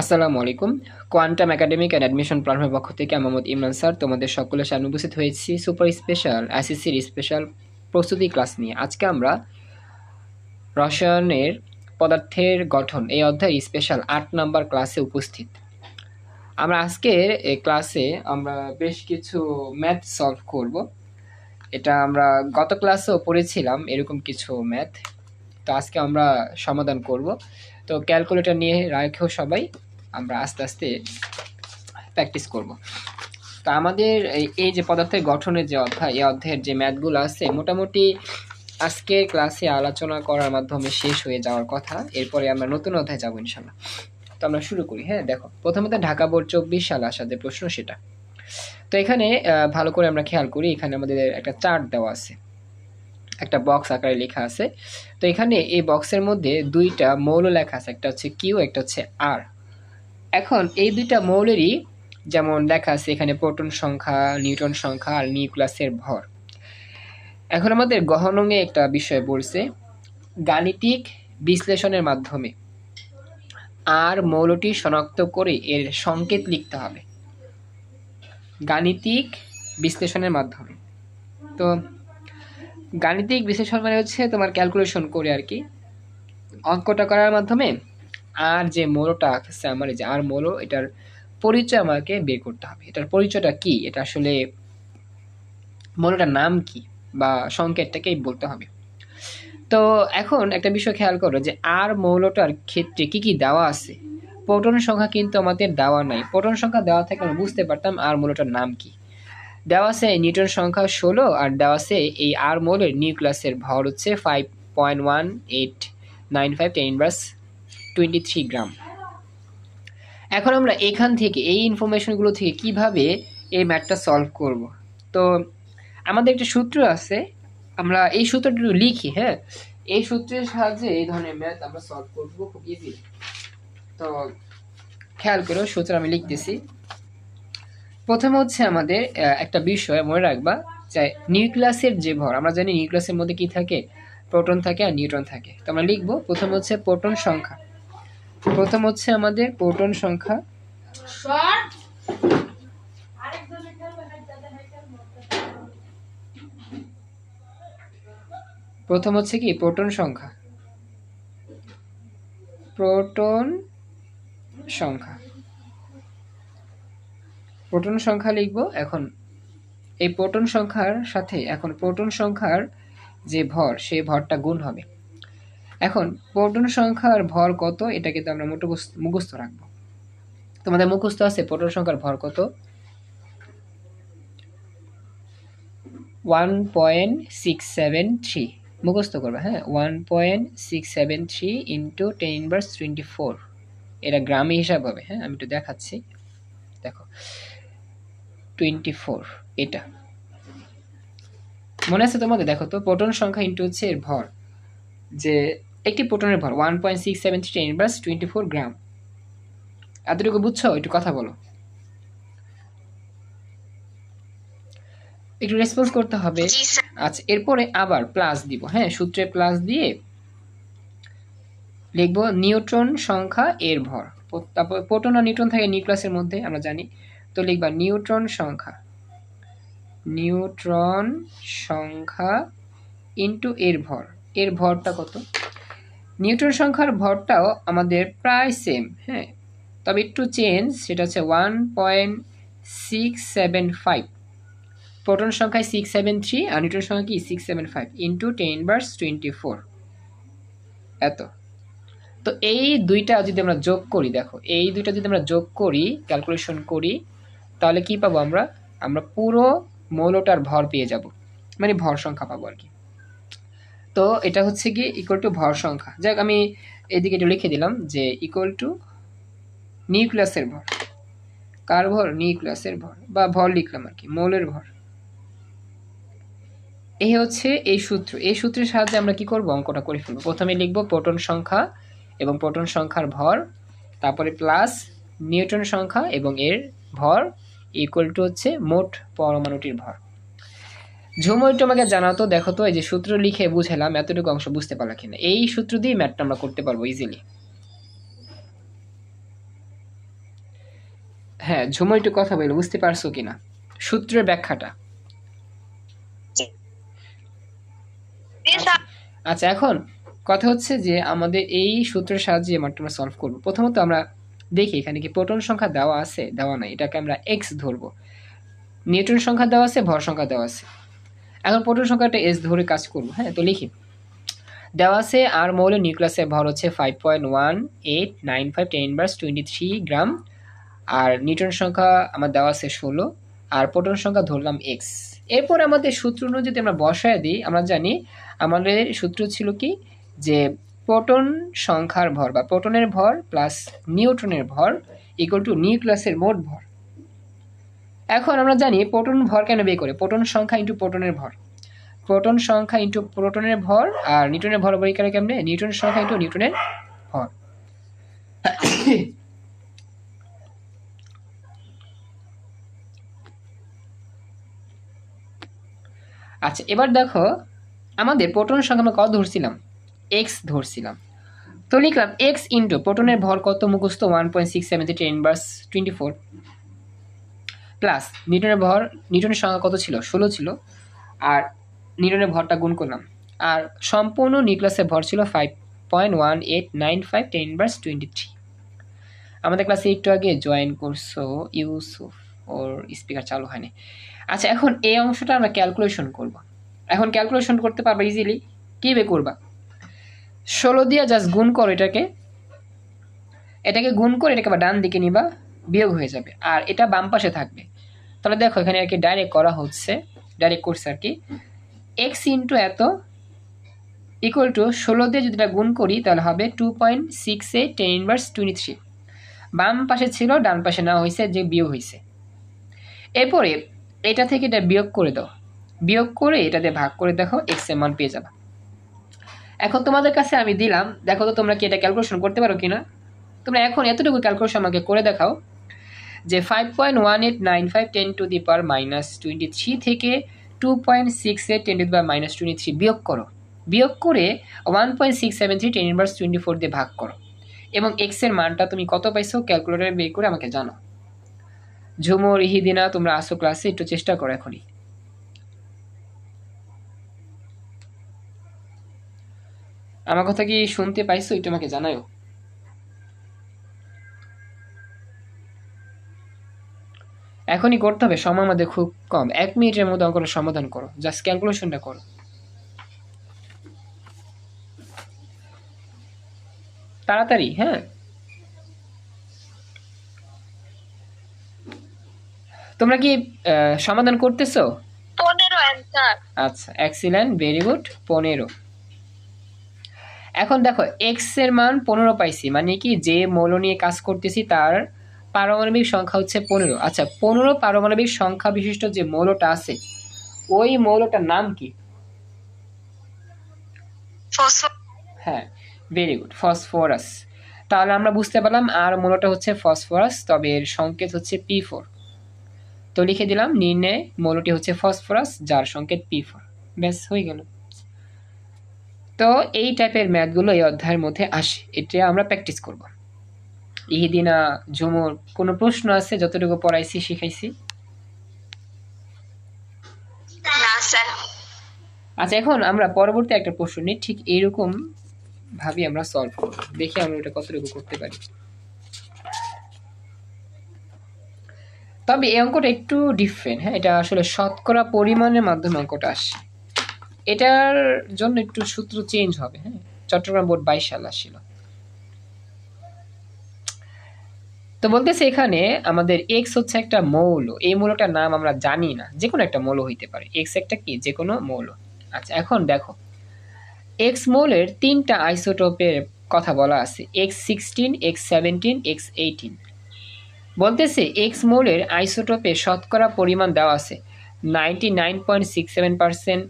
আসসালামু আলাইকুম। Quantum academic and admission প্ল্যাটফর্মের পক্ষ থেকে আমি মোহাম্মদ ইমরান স্যার, তোমাদের সকলের সামনে উপস্থিত হয়েছি সুপার স্পেশাল, আইসিসির স্পেশাল প্রস্তুতি ক্লাস নিয়ে। আজকে আমরা রসায়নের পদার্থের গঠন, এই অধ্যায় স্পেশাল আট নাম্বার ক্লাসে উপস্থিত। আমরা আজকের এই ক্লাসে আমরা বেশ কিছু ম্যাথ সলভ করব। এটা আমরা গত ক্লাসেও পড়েছিলাম এরকম কিছু ম্যাথ। তো আজকে আমরা সমাধান করব। তো ক্যালকুলেটর নিয়ে রাখেও সবাই। আমরা আস্তে আস্তে প্র্যাকটিস করব। তো আমাদের এই- যে পদার্থের গঠনের যে অধ্যায়, এই অধ্যায়ের যে ম্যাথগুলো আছে, মোটামুটি আজকের ক্লাসে আলোচনা করার মাধ্যমে শেষ হয়ে যাওয়ার কথা। এরপরে আমরা নতুন অধ্যায় যাব ইনশাল্লাহ। তো আমরা শুরু করি হ্যাঁ দেখো, প্রথমত ঢাকা বোর্ড চব্বিশ সাল আসা যে প্রশ্ন সেটা। তো এখানে ভালো করে আমরা খেয়াল করি, এখানে আমাদের একটা চার্ট দেওয়া আছে। একটা বক্স আকারে লেখা আছে। তো এখানে এই বক্সের মধ্যে দুইটা মৌল লেখা আছে, একটা হচ্ছে কিউ একটা হচ্ছে আর এখন এই দুইটা মৌলেরই যেমন লেখা আছে এখানে প্রোটন সংখ্যা, নিউটন সংখ্যা আর নিউক্লাসের ভর। এখন আমাদের গহনঙে একটা বিষয় বলছে, গাণিতিক বিশ্লেষণের মাধ্যমে আর মৌলটি শনাক্ত করে এর সংকেত লিখতে হবে। গাণিতিক বিশ্লেষণের মাধ্যমে। তো গাণিতিক বিশ্লেষণ মানে হচ্ছে তোমার ক্যালকুলেশন করে আর কি। অঙ্কটা করার মাধ্যমে আর যে মৌলটা আছে আমার যে আর মৌল, এটার পরিচয় আমাকে বের করতে হবে। এটার পরিচয়টা কি? এটা আসলে মৌলটার নাম কি? বা সংকেতটাকেই বলতে হবে। তো এখন একটা বিষয় খেয়াল করো যে আর মৌলটার ক্ষেত্রে কি কি দেওয়া আছে? প্রোটন সংখ্যা কিন্তু আমাদের দেওয়া নাই। প্রোটন সংখ্যা দেওয়া থাকে আমরা বুঝতে পারতাম আর মৌলটার নাম কি। দেওয়া আছে নিউটন সংখ্যা ষোলো, আর দেওয়া আছে এই আর মৌলের নিউক্লিয়াসের ভর হচ্ছে five point one eight nine five ten inverse twenty three gram এখন আমরা এখান থেকে, এই ইনফরমেশনগুলো থেকে কীভাবে এই ম্যাথটা সলভ করব? তো, আমাদের একটা সূত্র আছে, আমরা এই সূত্রটা লিখি হ্যাঁ? এই সূত্রের সাহায্যে এই ধরনের ম্যাথ আমরা সলভ করব, খুব ইজি তো, খেয়াল করো, সূত্র আমি লিখতেছি। প্রথমে হচ্ছে আমাদের একটা বিষয় মনে রাখবা যে নিউক্লিয়াসের যে ভর, আমরা জানি নিউক্লিয়াসের মধ্যে কি থাকে? প্রোটন থাকে আর নিউট্রন থাকে। তো আমরা লিখব, প্রথম হচ্ছে প্রোটন সংখ্যা। প্রথম হচ্ছে আমাদের প্রোটন সংখ্যা। প্রথম হচ্ছে কি? প্রোটন সংখ্যা। প্রোটন সংখ্যা। প্রোটন সংখ্যা লিখব এখন। এই প্রোটন সংখ্যার সাথে এখন প্রোটন সংখ্যার যে ভর সেই ভরটা গুণ হবে। এখন প্রোটন সংখ্যার ভর কত? এটা কিন্তু আমরা মুখস্থ মুখস্থ রাখব। তোমাদের মুখস্থ আছে? প্রোটন সংখ্যার ভর কত? One point six seven three মুখস্থ করবে হ্যাঁ? One point six seven three into ten inverse twenty four এটা গ্রামে হিসাব হবে হ্যাঁ? আমি একটু দেখাচ্ছি। দেখো টোয়েন্টি ফোর এটা। মনে আছে তোমাদের? দেখো তো প্রোটন সংখ্যা ইন্টু হচ্ছে এর ভর। যে একটি প্রোটনের ভর one point six seven three ten inverse twenty four gram এতটুকু বুঝছ? একটু কথা বলো। একটু রেসপন্স করতে হবে। আচ্ছা এরপরে আবার প্লাস দিব। হ্যাঁ সূত্রে প্লাস দিয়ে লিখব নিউট্রন সংখ্যা এর ভর। তারপর প্রোটন আর নিউট্রন থাকে নিউক্লিয়াসের মধ্যে আমরা জানি। তো লিখবা নিউট্রন সংখ্যা। নিউট্রন সংখ্যা ইন্টু এর ভর। এর ভরটা কত? নিউট্রন সংখ্যার ভরটাও আমাদের প্রায় সেম হ্যাঁ। তবে একটু চেঞ্জ সেটা হচ্ছে one point six seven five proton সংখ্যায় সিক্স সেভেন থ্রি আর নিউট্রন সংখ্যা কি? Six seven five into ten verse twenty four এত। তো এই দুইটা যদি আমরা যোগ করি, দেখো, এই দুইটা যদি আমরা যোগ করি ক্যালকুলেশন করি, তাহলে কি পাবো আমরা? আমরা পুরো মৌলটার ভর পেয়ে যাব। মানে ভর সংখ্যা পাবো আর কি। তো এটা হচ্ছে কি ইকুয়াল টু ভর সংখ্যা। যাক, আমি এদিকে একটু লিখে দিলাম যে ইকুয়াল টু নিউক্লিয়াসের ভর। কার ভর? নিউক্লিয়াসের ভর। বা ভর লিখলাম আর কি, মৌলের ভর। এই হচ্ছে এই সূত্র। এই সূত্রের সাহায্যে আমরা কি করব? অঙ্কটা করে ফেলব। প্রথমে লিখব প্রোটন সংখ্যা এবং প্রোটন সংখ্যার ভর, তারপরে প্লাস নিউটন সংখ্যা এবং এর ভর ইকুয়াল টু হচ্ছে মোট পরমাণুটির ভর। ঝুমো একটু আমাকে জানাতো দেখো তো এই যে সূত্র লিখে বুঝালাম এতটুকু অংশ বুঝতে পারলা কিনা। এই সূত্র দিয়ে ম্যাথটা আমরা করতে পারব ইজিলি হ্যাঁ ঝুমো একটু কথা বলো বুঝতে পারছ কিনা? সূত্রের ব্যাখ্যাটা। আচ্ছা এখন কথা হচ্ছে যে আমাদের এই সূত্রের সাহায্যে মাত্র আমরা সলভ করব। প্রথমত আমরা দেখি এখানে কি প্রোটন সংখ্যা দেওয়া আছে দেওয়া নাই। এটাকে আমরা এক্স ধরবো। নিউটন সংখ্যা দেওয়া আছে ভর সংখ্যা দেওয়া আছে। এখন প্রোটন সংখ্যাটা এস ধরে কাজ করব হ্যাঁ তো লিখি। দেওয়া আছে আর মৌলের নিউক্লিয়াসের ভর হচ্ছে five point one eight nine five ten inverse twenty three gram আর নিউটন সংখ্যা আমার দেওয়া আছে ষোলো, আর প্রোটন সংখ্যা ধরলাম এক্স এরপর আমাদের সূত্র অনুযায়ী যদি আমরা বসায় দিই, আমরা জানি আমাদের সূত্র ছিল কি? যে প্রোটন সংখ্যার ভর বা প্রোটনের ভর প্লাস নিউট্রনের ভর ইকুয়াল টু নিউক্লিয়াসের মোট ভর। এখন আমরা জানি প্রোটন ভর কেন বের করে? প্রোটন সংখ্যা ইন্টু প্রোটনের ভর। প্রোটন সংখ্যা ইন্টু প্রোটনের ভর আর নিউটনের ভর বের করে কেমনে? নিউটন সংখ্যা ইন্টু নিউটনের ভর। আচ্ছা এবার দেখো আমাদের প্রোটন সংখ্যা আমরা কত ধরছিলাম? এক্স ধরছিলাম। তো লিখলাম এক্স ইন্টু প্রোটনের ভর কত? মুখস্থ one point six seven ten inverse twenty four plus নিউটনের ভর, নিউটনের সংখ্যা কত ছিল? ষোলো ছিল। আর নিউটনের ভরটা গুণ করলাম। আর সম্পূর্ণ নিউক্লিয়াসের ভর ছিল five point one eight nine five ten inverse twenty three আমাদের ক্লাসে একটু আগে জয়েন করছ, ইউসুফ, ওর স্পিকার চালু হয়নি। আচ্ছা এখন এই অংশটা আমরা ক্যালকুলেশন করব। এখন ক্যালকুলেশন করতে পারবা ইজিলি কীভাবে করবা? ষোলো দিয়ে জাস্ট গুণ করো এটাকে। এটাকে গুণ করে এটাকে আবার ডান দিকে নিবা। বিয়োগ হয়ে যাবে। আর এটা বাম পাশে থাকবে। তাহলে দেখো এখানে আর কি ডাইরেক্ট করা হচ্ছে। ডাইরেক্ট করছে আর কি। এক্স ইন্টু এত ইকুয়াল টু ষোলো দিয়ে যদি গুণ করি, তাহলে হবে two point six eight ten inverse twenty বাম পাশে ছিল, ডান পাশে না হয়েছে, যে বিয়োগ হয়েছে। এরপরে এটা থেকে এটা বিয়োগ করে দাও। বিয়োগ করে এটাতে ভাগ করে দেখো এক্সের মান পেয়ে যাবে। এখন তোমাদের কাছে আমি দিলাম, দেখো তো তোমরা কি এটা ক্যালকুলেশন করতে পারো কিনা? তোমরা এখন এতটুকু ক্যালকুলেশন আমাকে করে দেখাও। যে five point one eight nine five ten to the power minus twenty three থেকে two point six eight ten to the power minus twenty three বিয়োগ করো। বিয়োগ করে one point six seven three ten inverse twenty four দিয়ে ভাগ করো। এবং এক্সের মানটা তুমি কত পাইছো? ক্যালকুলেটারে বের করে আমাকে জানো ঝুমুর, ইহিদিনা, তোমরা আসো ক্লাসে একটু চেষ্টা করো এখনই। আমার কথা কি শুনতে পাইছো? একটু আমাকে জানাও এখনই করতে হবে সময় আমাদের খুব কম। এক মিনিটের মধ্যে অঙ্কটা সমাধান করো। জাস্ট ক্যালকুলেশনটা করো। তাড়াতাড়ি হ্যাঁ? তোমরা কি সমাধান করতেছো? পনেরো আচ্ছা এক্সিলেন্ট ভেরি গুড পনেরো। এখন দেখো এক্সের মান পনেরো পাইছি মানে কি যে মৌল নিয়ে কাজ করতেছি তার পারমাণবিক সংখ্যা হচ্ছে পনেরো। আচ্ছা পনেরো পারমাণবিক সংখ্যা বিশিষ্ট যে মৌলটা আছে ওই মৌলটার নাম কি? হ্যাঁ ভেরি গুড ফসফরাস তাহলে আমরা বুঝতে পারলাম আর মৌলটা হচ্ছে ফসফরাস তবে এর সংকেত হচ্ছে পি ফোর তো লিখে দিলাম নির্ণয় মৌলটি হচ্ছে ফসফরাস যার সংকেত পি ফোর ব্যাস হয়ে গেল। তো এই টাইপের ম্যাথগুলো এই অধ্যায়ের মধ্যে আসে এটা আমরা প্র্যাকটিস করব। ইহিদিনা ঝুমুর কোনো প্রশ্ন আছে যতটুকু পড়াইছি শিখাইছি? আচ্ছা এখন আমরা পরবর্তী একটা প্রশ্ন নিই। ঠিক এইরকম ভাবি আমরা সলভ করব। দেখি আমরা এটা কতটুকু করতে পারি। তবে এই অঙ্কটা একটু ডিফারেন্ট হ্যাঁ? এটা আসলে শতকরা পরিমাণের মাধ্যমে অঙ্কটা আসে। এটার জন্য একটু সূত্র চেঞ্জ হবে হ্যাঁ? চট্টগ্রাম বোর্ড বাইশ সাল আসছিল। তো বলতেছে এখানে আমাদের এক্স হচ্ছে একটা মৌল। এই মৌলটার নাম আমরা জানি না। যে কোনো একটা মৌল হইতে পারে। এক্স একটা কি? যে কোনো মৌল। আচ্ছা এখন দেখো। এক্স মৌলের তিনটা আইসোটোপের কথা বলা আছে। X sixteen x seventeen x eighteen বলতেছে এক্স মৌলের আইসোটোপে শতকরা পরিমাণ দেওয়া আছে। Ninety nine point six seven percent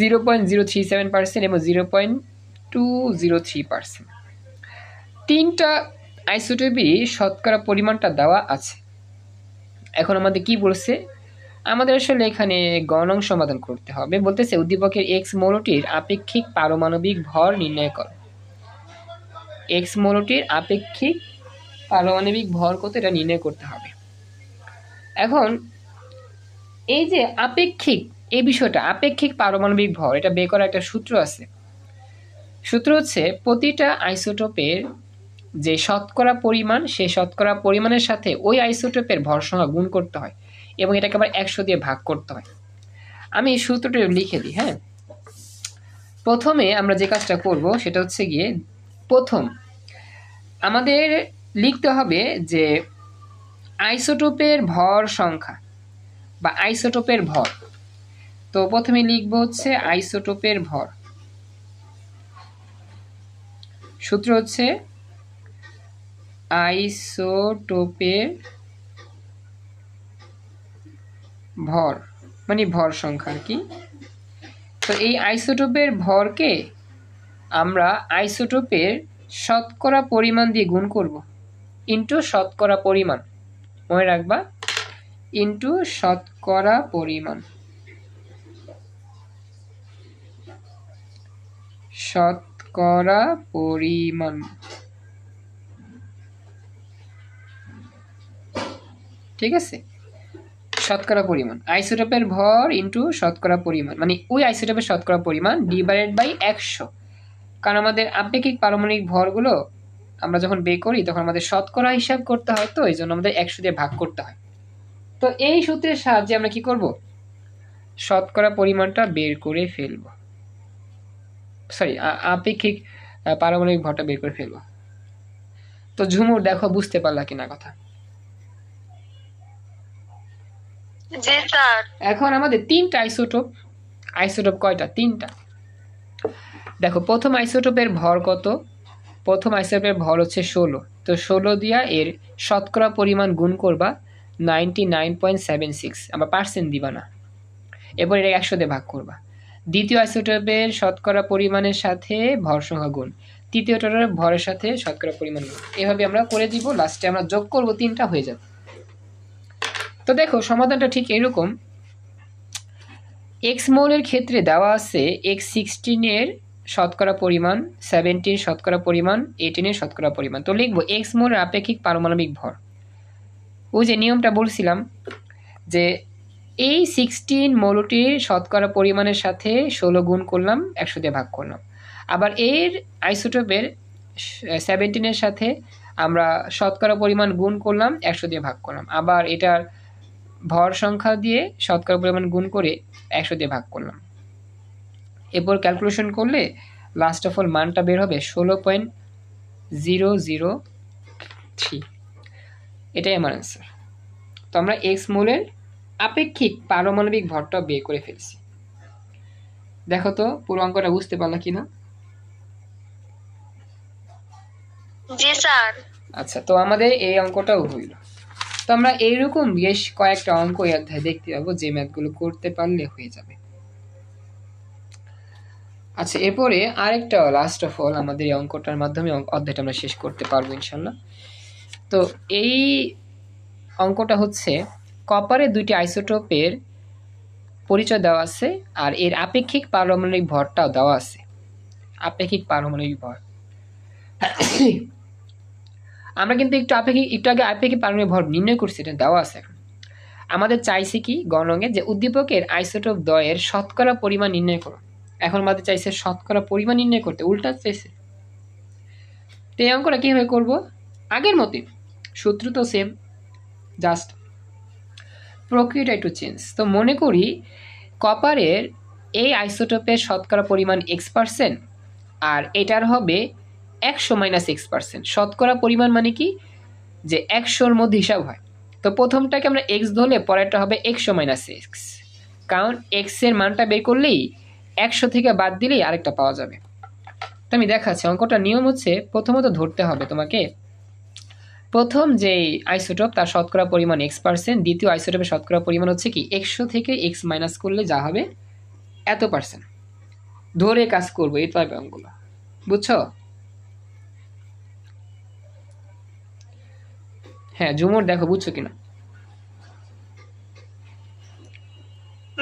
zero point zero three seven percent এবং zero point two zero three percent তিনটা আইসোটোপই শতকরা পরিমাণটা দেওয়া আছে। এখন আমাদের কি বলছে? আমাদের আসলে এখানে গণং সমাধান করতে হবে। বলতেছে উদ্দীপকের এক্স মৌলটির আপেক্ষিক পারমাণবিক ভর নির্ণয় করো। এক্স মৌলটির আপেক্ষিক পারমাণবিক ভর কত এটা নির্ণয় করতে হবে। এখন এই যে আপেক্ষিক, এই বিষয়টা, আপেক্ষিক পারমাণবিক ভর, এটা বের করার একটা সূত্র আছে। সূত্র হচ্ছে প্রতিটা আইসোটোপের যে শতকরা পরিমাণ, সেই শতকরা পরিমাণের সাথে ওই আইসোটোপের ভর সংখ্যা গুণ করতে হয় এবং এটাকে আবার একশো দিয়ে ভাগ করতে হয়। আমি সূত্রটা লিখে দিই হ্যাঁ? প্রথমে আমরা যে কাজটা করব সেটা হচ্ছে গিয়ে, প্রথম, আমাদের লিখতে হবে যে আইসোটোপের ভর সংখ্যা বা আইসোটোপের ভর। তো প্রথমে লিখব হচ্ছে আইসোটোপের ভর। সূত্র হচ্ছে আইসোটোপের ভর মানে ভর সংখ্যা আর কি। তো এই আইসোটোপের ভরকে আমরা আইসোটোপের শতকরা পরিমাণ দিয়ে গুণ করব। ইন্টু শতকরা পরিমাণ। মনে রাখবা ইন্টু শতকরা পরিমাণ। শতকরা পরিমাণ। ঠিক আছে? শতকরা পরিমাণ। আইসোটোপের ভর ইন্টু শতকরা পরিমাণ। মানে ওই আইসোটোপের শতকরা পরিমাণ ডিভাইডেড বাই একশো। কারণ আমাদের আপেক্ষিক পারমাণবিক ভরগুলো আমরা যখন বের করি, তখন আমাদের শতকরা হিসাব করতে হয় তো, এই জন্য আমাদের একশো দিয়ে ভাগ করতে হয়। তো এই সূত্রের সাহায্যে আমরা কি করব? শতকরা পরিমাণটা বের করে ফেলব। সরি আপেক্ষিক পারমাণবিক ভরটা বের করে ফেলব। তো ঝুমুর, দেখো, বুঝতে পারলা কিনা কথা। এখন আমাদের তিনটা আইসোটোপ আইসোটোপ কয়টা? তিনটা। দেখো, প্রথম আইসোটোপের ভর কত? প্রথম আইসোটোপের ভর হচ্ছে ষোলো। তো ষোলো দিয়া এর শতকরা পরিমাণ গুণ করবা ninety nine point seven six percent দিবা না। এরপর এটা একশো দিয়ে ভাগ করবা। দ্বিতীয় আইসোটোপের শতকরা পরিমাণের সাথে ভর সংখ্যা গুণ। তৃতীয়টার ভরের সাথে শতকরা পরিমাণ গুণ। এভাবে আমরা করে দিব। লাস্টে আমরা যোগ করব, তিনটা হয়ে যাবে। তো দেখো, সমাধানটা ঠিক এরকম। এক্স মোলের ক্ষেত্রে দেওয়া আছে এক্স সিক্সটিনের শতকরা পরিমাণ সেভেন্টিন শতকরা পরিমাণ এইটিনের শতকরা পরিমাণ। তো লিখব এক্স মোলের আপেক্ষিক পারমাণবিক ভর। ওই যে নিয়মটা বলছিলাম যে এই সিক্সটিন মৌলটির শতকরা পরিমাণের সাথে ষোলো গুণ করলাম, একশো দিয়ে ভাগ করলাম। আবার এর আইসোটোপের সেভেন্টিনের সাথে আমরা শতকরা পরিমাণ গুণ করলাম, একশো দিয়ে ভাগ করলাম। আবার এটার ভর সংখ্যা দিয়ে শতকরা পরিমাণ গুণ করে একশো দিয়ে ভাগ করলাম। এরপর ক্যালকুলেশন করলে লাস্ট অফ অল মানটা বের হবে ষোলো পয়েন্ট জিরো জিরো থ্রি এটাই আমার অ্যান্সার তো আমরা এক্স মোলের আপেক্ষিক পারমাণবিক ভরটা বের করে ফেলছি। দেখো তো পুরো অঙ্কটা বুঝতে পারলা কি না আচ্ছা তো আমাদের এই অঙ্কটাও হইল। তো আমরা এইরকম বেশ কয়েকটা অঙ্ক এই অধ্যায়ে দেখতে পাবো, যে ম্যাথগুলো করতে পারলে হয়ে যাবে। আচ্ছা এরপরে আরেকটা লাস্ট অফ অল আমাদের এই অঙ্কটার মাধ্যমে অধ্যায়টা আমরা শেষ করতে পারব ইনশাল্লাহ। তো এই অঙ্কটা হচ্ছে কপারের দুইটি আইসোটোপের পরিচয় দেওয়া আছে, আর এর আপেক্ষিক পারমাণবিক ভরটাও দেওয়া আছে। আপেক্ষিক পারমাণবিক ভর। আমরা কিন্তু একটু আপেক্ষিক, একটু আগে আপেক্ষিক পারমাণবিক ভর নির্ণয় করছি, এটা দেওয়া আছে। আমাদের চাইছে কি গণরঙে যে উদ্দীপকের আইসোটোপ দয়ের শতকরা পরিমাণ নির্ণয় করো। এখন আমাদের চাইছে শতকরা পরিমাণ নির্ণয় করতে, উল্টা চাইছে। তো এই অঙ্কটা কীভাবে করব? আগের মতোই সূত্র তো সেম জাস্ট প্রক্রিয়াটা একটু চেঞ্জ তো মনে করি কপারের এই আইসোটোপের শতকরা পরিমাণ এক্স পার্সেন্ট আর এটার হবে একশো মাইনাস এক্স পার্সেন্ট শতকরা পরিমাণ মানে কি? যে একশোর মধ্যে হিসাব হয়। তো প্রথমটাকে আমরা এক্স ধরলে পরেরটা হবে একশো মাইনাস এক্স কারণ এক্সের মানটা বের করলেই একশো থেকে বাদ দিলেই আরেকটা পাওয়া যাবে। তো আমি দেখাচ্ছি, অঙ্কটার নিয়ম হচ্ছে প্রথমত ধরতে হবে তোমাকে। প্রথম যে আইসোটপ তার শতকরা পরিমাণ এক্স পার্সেন্ট দ্বিতীয় আইসোটোপের শতকরা পরিমাণ হচ্ছে কি, একশো থেকে এক্স মাইনাস করলে যা হবে এত পার্সেন্ট ধরে কাজ করব এই তো অঙ্কগুলো। বুঝছ? হ্যাঁ ঝুমুর দেখো বুঝছ কিনা?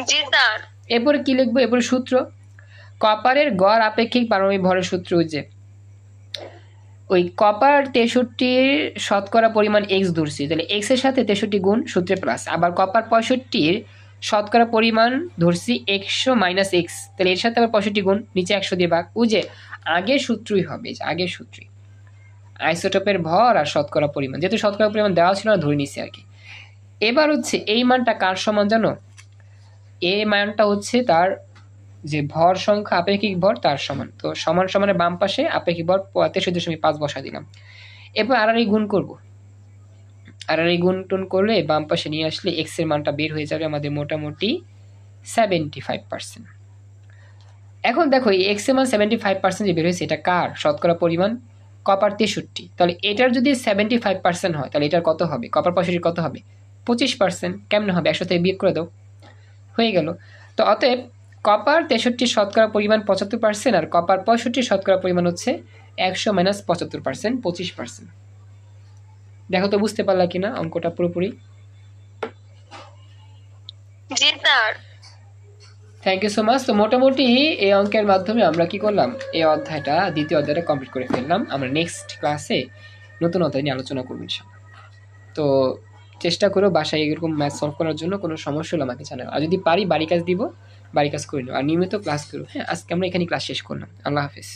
জি স্যার। এরপরে কি লিখব? এরপরে সূত্র। কপারের গড় আপেক্ষিক পারমাণবিক ভরের সূত্র ওই যে। ওই কপার তেষট্টির শতকরা পরিমাণ এক্স ধরছি তাহলে এক্সের সাথে তেষট্টি গুণ সূত্রে প্লাস আবার কপার পঁয়ষট্টির শতকরা পরিমাণ ধরছি একশো মাইনাস এক্স তাহলে এর সাথে আবার পঁয়ষট্টি গুণ নিচে একশো দিয়ে ভাগ। ও যে আগের সূত্রই হবে আগের সূত্রই। আইসোটোপের ভর আর শতকরা পরিমাণ। যেহেতু শতকরা পরিমাণ দেওয়া ছিল না, ধরে নিছি আর কি। এবার হচ্ছে, এই মানটা কার সমান জানো? এই মানটা হচ্ছে তার যে ভর সংখ্যা, আপেক্ষিক ভর তার সমান। তো সমান সমানের বাম পাশে আপেক্ষিক ভর তেষট্টি দশমিক পাঁচ বসা দিলাম। এরপর আর আর এই গুণ করব। আর এই গুণ টুন করলে বাম পাশে নিয়ে আসলে এক্সের মানটা বের হয়ে যাবে আমাদের মোটামুটি সেভেন্টি ফাইভ পার্সেন্ট এখন দেখো, এই এক্সের মান সেভেন্টি ফাইভ পার্সেন্ট যে বের হয়েছে, এটা কার? শতকরা পরিমাণ? কপার তেষট্টি। তাহলে এটার যদি সেভেন্টি ফাইভ পার্সেন্ট হয়, তাহলে এটার কত হবে? কপার পঁয়ষট্টির কত হবে? পঁচিশ পার্সেন্ট কেমন হবে? একশো থেকে বিয়োগ করে দাও। হয়ে গেল। তো অতএব কপার তেষট্টি শতকরা পরিমাণ পঁচাত্তর পার্সেন্ট আর কপার পঁয়ষট্টি শতকরা পরিমাণ হচ্ছে একশো মাইনাস পঁচাত্তর পার্সেন্ট পঁচিশ পার্সেন্ট দেখো তো বুঝতে পারলা কিনা অঙ্কটা পুরোপুরি? জি, sir. Thank you so much তো মোটামুটি এই অঙ্কের মাধ্যমে আমরা কি করলাম? এই অধ্যায়টা, দ্বিতীয় অধ্যায়টা কমপ্লিট করে ফেললাম। আমরা নেক্সট ক্লাসে নতুন অধ্যায় নিয়ে আলোচনা করব ইনশাল্লাহ তো চেষ্টা করো বাসায় এরকম ম্যাথ সলভ করার জন্য কোনো সমস্যা হলে আমাকে জানাও। আর যদি পারি বাড়ি কাজ দিব, বাড়ি কাজ করে নেব আর নিয়মিত ক্লাস করো। হ্যাঁ আজকে আমরা এখানে ক্লাস শেষ করলাম। আল্লাহ হাফিজ।